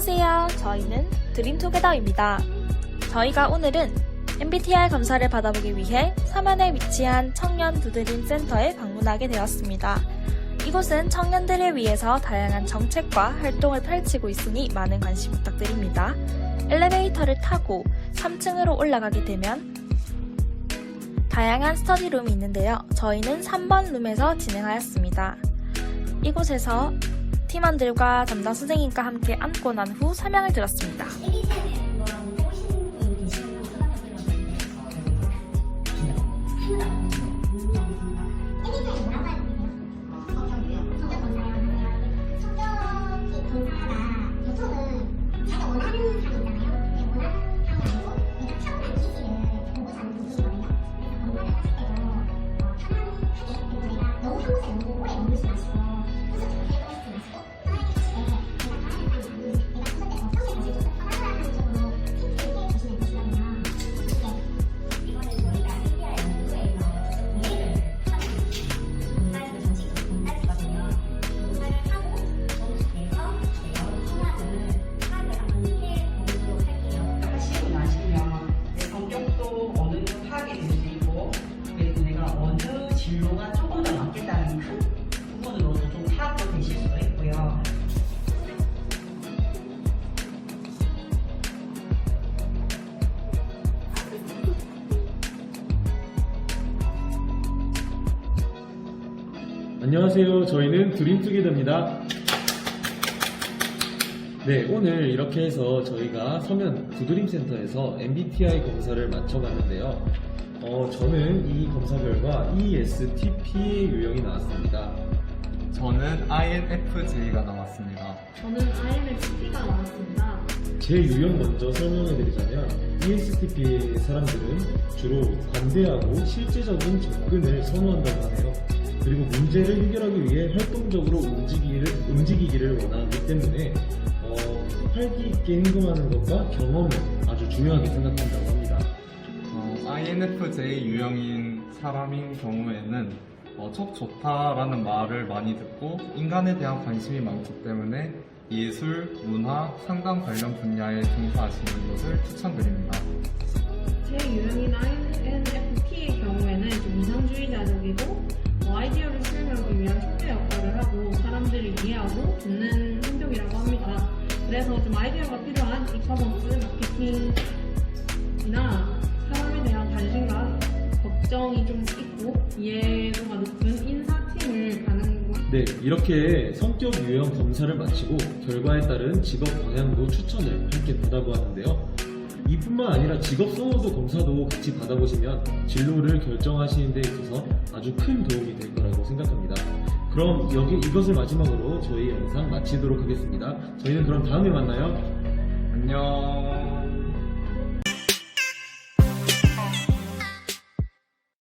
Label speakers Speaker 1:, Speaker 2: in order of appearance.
Speaker 1: 저희는 드림투게더입니다. 저희가 오늘은 MBTI 검사를 받아보기 위해 서면에 위치한 청년 두드림 센터에 방문하게 되었습니다. 이곳은 청년들을 위해서 다양한 정책과 활동을 펼치고 있으니 많은 관심 부탁드립니다. 엘리베이터를 타고 3층으로 올라가게 되면 다양한 스터디룸이 있는데요. 저희는 3번 룸에서 진행하였습니다. 이곳에서 팀원들과 담당 선생님과 함께 앉고 난후 설명을 들었습니다.
Speaker 2: 하시고
Speaker 3: 안녕하세요. 저희는 드림투게더입니다. 네, 오늘 이렇게 해서 저희가 서면 두드림 센터에서 MBTI 검사를 마쳐봤는데요. 어, 저는 이 검사 결과 E ESTP의 유형이 나왔습니다.
Speaker 4: 저는 INFJ가 나왔습니다.
Speaker 5: 저는 INFP가 나왔습니다.
Speaker 3: 제 유형 먼저 설명해드리자면 ESTP 사람들은 주로 관대하고 실제적인 접근을 선호한다고 하네요. 문제를 해결하기 위해 활동적으로 움직이기를, 움직이기를 원하기 때문에 어, 활기 있게 행동하는 것과 경험을 아주 중요하게 생각한다고 합니다.
Speaker 4: 어, INFJ 유형인 사람인 경우에는 어, 척 좋다라는 말을 많이 듣고 인간에 대한 관심이 많기 때문에 예술, 문화, 상담 관련 분야에 종사하시는 것을 추천드립니다.
Speaker 5: 제 유형인 INFP 이해하고 돕는 행동이라고 합니다. 그래서 좀 아이디어가 필요한 이커머스, 마케팅이나 사람에 대한 관심과 걱정이 좀 있고 이해도가 높은 인사팀을 가는 것
Speaker 3: 네, 이렇게 성격 유형 검사를 마치고 결과에 따른 직업 방향도 추천을 함께 받아보았는데요. 이뿐만 아니라 직업 선호도 검사도 같이 받아보시면 진로를 결정하시는 데 있어서 아주 큰 도움이 될 거라고 생각합니다. 그럼 여기 이것을 마지막으로 저희 영상 마치도록 하겠습니다. 저희는 그럼 다음에 만나요.